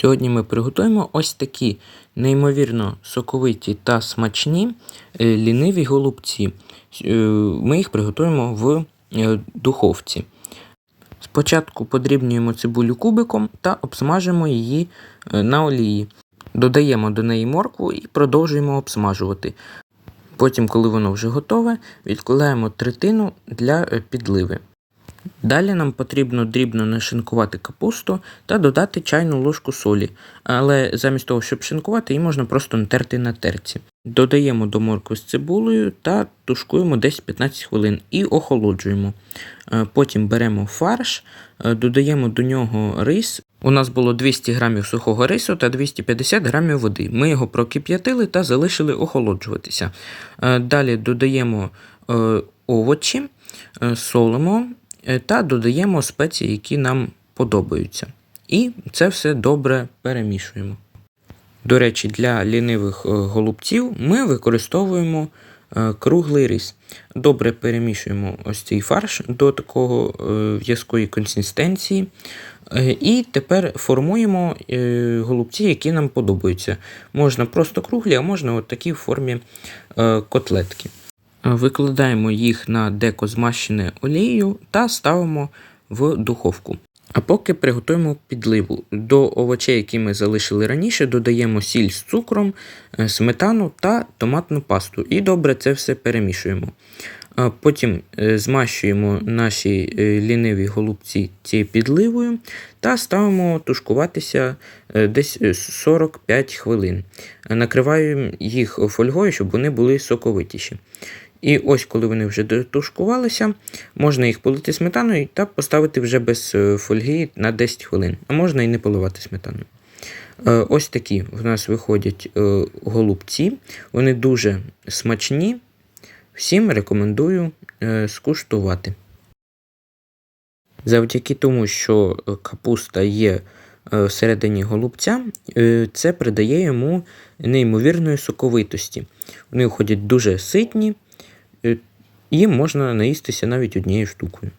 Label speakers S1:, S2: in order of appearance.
S1: Сьогодні ми приготуємо ось такі неймовірно соковиті та смачні е, ліниві голубці. Е, Ми їх приготуємо в е, духовці. Спочатку подрібнюємо цибулю кубиком та обсмажимо її на олії. Додаємо до неї моркву і продовжуємо обсмажувати. Потім, коли воно вже готове, відкладаємо третину для підливи. Далі нам потрібно дрібно нашинкувати капусту та додати чайну ложку солі, але замість того, щоб шинкувати, її можна просто натерти на терці. Додаємо до моркви з цибулею та тушкуємо десь 15 хвилин і охолоджуємо. Е, Потім беремо фарш, е, додаємо до нього рис. У нас було 200 грамів сухого рису та 250 грамів води. Ми його прокип'ятили та залишили охолоджуватися. Е, Далі додаємо овочі, солимо та додаємо спеції, які нам подобаються. І це все добре перемішуємо. До речі, для лінивих е, голубців ми використовуємо е, круглий рис. Добре перемішуємо ось цей фарш до такого е, в'язкої консистенції. Е, І тепер формуємо е, голубці, які нам подобаються. Можна просто круглі, а можна от такі в формі е, котлетки. Е, Викладаємо їх на деко змащене олією та ставимо в духовку. А поки приготуємо підливу. До овочей, які ми залишили раніше, додаємо сіль з цукром, е, сметану та томатну пасту. І добре це все перемішуємо. Потім е, змащуємо наші ліниві голубці цією підливою та ставимо тушкуватися десь е, 45 хвилин. Накриваємо їх фольгою, щоб вони були соковитіші. І ось, коли вони вже дотушкувалися, можна їх полити сметаною та поставити вже без е, фольги на 10 хвилин, а можна і не поливати сметаною. Е, Ось такі в нас виходять е, голубці. Вони дуже смачні. Всім рекомендую скуштувати. Завдяки тому, що капуста є всередині голубця, це придає йому неймовірної соковитості. Вони виходять дуже ситні, і можна наїстися навіть однією штукою.